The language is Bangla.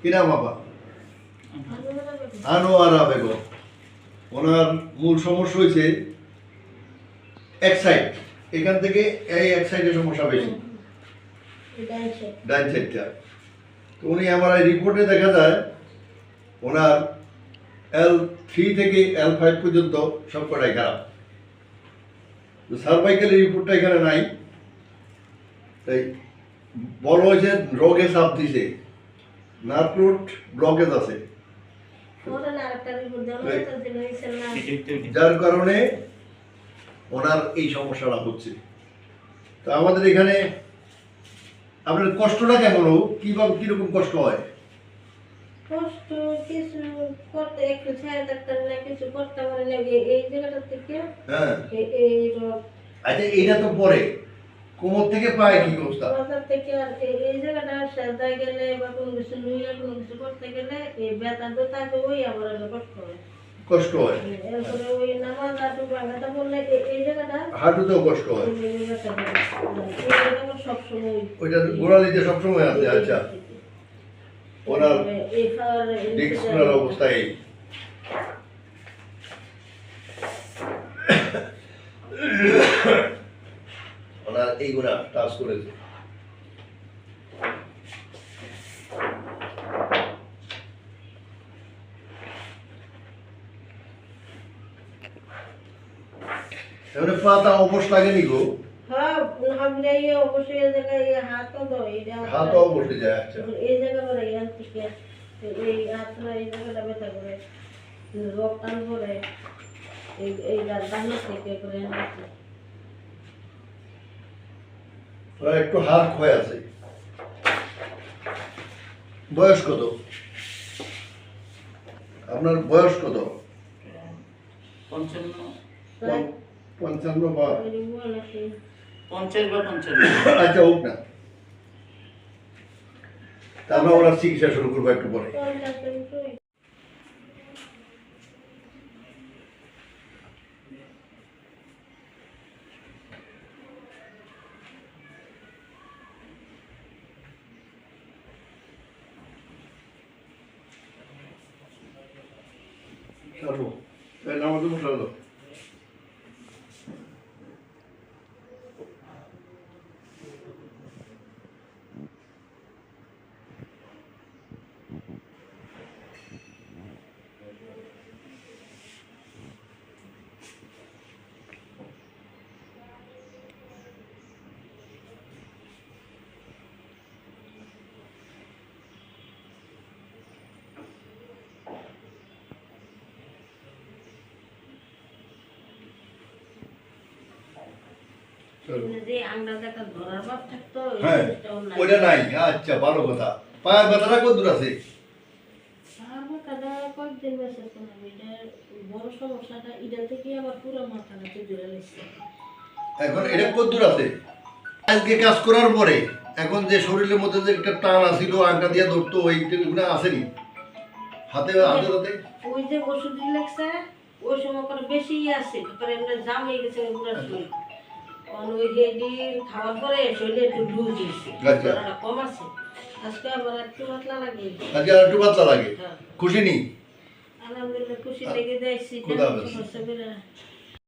কি নাম বাবা? আনোয়ারা বেগম। ওনার মূল সমস্যা হয়েছে এক সাইড এখান থেকে এই এক সাইডে সমস্যা বেশি। ডাইন সাইডটা তো উনি আমার এই রিপোর্টে দেখা যায়, ওনার এল থ্রি থেকে এল ফাইভ পর্যন্ত সব কটাই খারাপ। সার্ভাইকেলের রিপোর্টটা এখানে নাই। তাই বড় হয়েছে, রোগে চাপ দিছে। নার্ভ রুট ব্লকেজ আছে। যার কারণে ওনার এই সমস্যাটা হচ্ছে। তো আমাদের এখানে আপনার কষ্টটা কেমন হোক কীভাবে কীরকম কষ্ট হয়? কষ্ট কিছু করতে একটু ছায়া থাকতে না কিছু করতে পারে না এই- জায়গাটা থেকে হ্যাঁ। আচ্ছা এইটা তো পরে। কোমর থেকে পায় কি অবস্থা? মাথার থেকে আর এই- জায়গাটা গেলে বা কোনো কিছু নুয়ে কোনো কিছু করতে গেলে এই ব্যথা ব্যথা ওই কষ্ট হয়। কষ্ট হয়? এরপরে ওই নামাজ হাঁটু ভাঙাটা বললে এই- জায়গাটা হাঁটুতেও কষ্ট হয়? ওইটা গোড়ালিতে সবসময় আছে? আচ্ছা। ওনার অবস্থা এই। এইগুলা টাচ করেছে এবারে পাতা অবশ লাগেনি গো হ্যাঁ ভাবলে অবশ্যই যায় আচ্ছা এই জায়গা করে এখান থেকে এই হাতটা এই জায়গাটা ব্যথা করে টান করে এই এই ডান থেকে করে হাতে। একটু হাত ক্ষয় আছে। বয়স কত? আপনার বয়স কত? পঞ্চান্ন। পঞ্চান্ন বা। পঞ্চাশ বা পঞ্চান্ন। আচ্ছা হোক না। তা আমরা ওনার চিকিৎসা শুরু করব একটু পরে। 大叔，哎，那我这么说走？হ্যাঁ নাই। আচ্ছা ভালো কথা। পায়ের ব্যথাটা কত দূর আছে? এখন এটা কত দূর আছে? আজকে কাজ করার পরে এখন যে শরীরের মধ্যে যে একটা টান আসিল আংটা দিয়ে ধরতো ওইগুলো আসেনি? হাতে হাতে হাতে? ওই যে ওষুধ লাগছে ওই সময় বেশি আছে তারপরে জাম হয়ে গেছে পুরো শরীর খাওয়ার পরে শরীরে একটু আচ্ছা। কম আছে। আজকে আবার একটু পাতলা লাগে। আজকে একটু পাতলা লাগে? হ্যাঁ। খুশি নেই? আলহামদুলিল্লাহ খুশি লেগে যাইছি